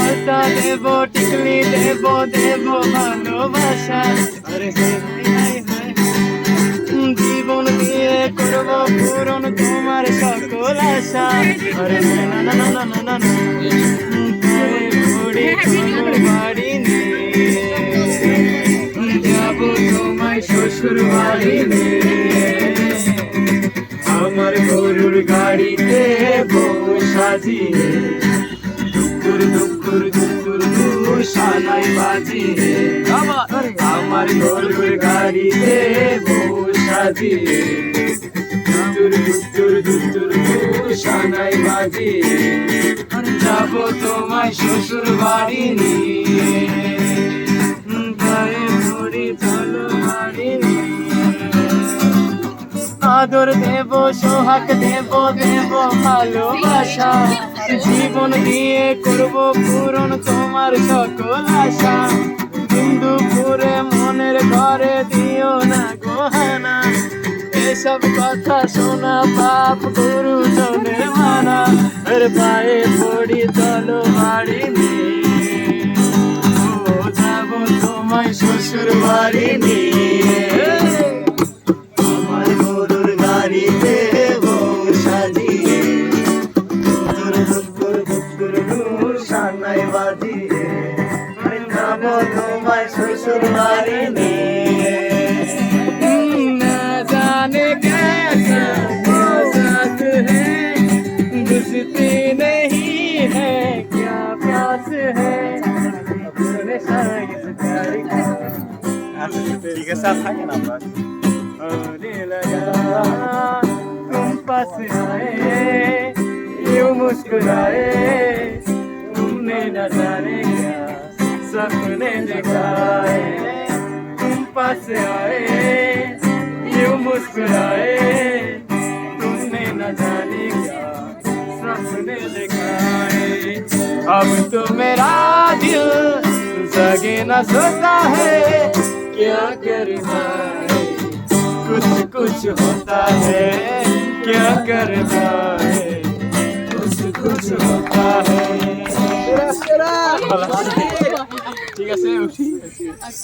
আলতা দেব টিকলি দেব দেব ভালোবাসা জীবন দিয়ে করব পূরণ তোমার সকল আশা আরে না না সাজিয়ে দুকুর দুকুর দুকুর দুকুর সানাই বাজি আমার গরুর গাড়িতে বউ দুকুর দুকুর দুকুর দুকুর সানাই বাজি যাব তোমায় শ্বশুর বাড়ি নিয়ে। আদর দেব, সোহাগ দেব দেব ভালোবাসা। জীবন দিয়ে করব পূরণ তোমার সকল আশা। হিন্দু পুরে মনের ঘরে দিও না গোহানা এসব কথা শোনা পাপ গুরু জনের মানা। এর পায়ে পড়ি চলো বাড়ি নিয়ে। ও যাব তোমায় শ্বশুর বাড়ি নিয়ে। দুকুর সানাই বাজিয়ে যাব তোমায় শ্বশুর বাড়ি নিয়ে না জানে कैसा मौसम है बुझती नहीं है क्या प्यास है अपने सारे इस प्यार का ঠিক আছে আর থাকে না আমরা होने लगा तुम पास आए यूं मुस्कुराए तुमने न जाने सपने दिखाए। तुम पास आए, यूँ मुस्कुराए। तुमने न जाने क्या सपने दिखाए। अब तो मेरा दिल जगे न सोता है, क्या करना है? कुछ कुछ होता है, क्या करना है? कुछ कुछ होता है। ঠিক আছে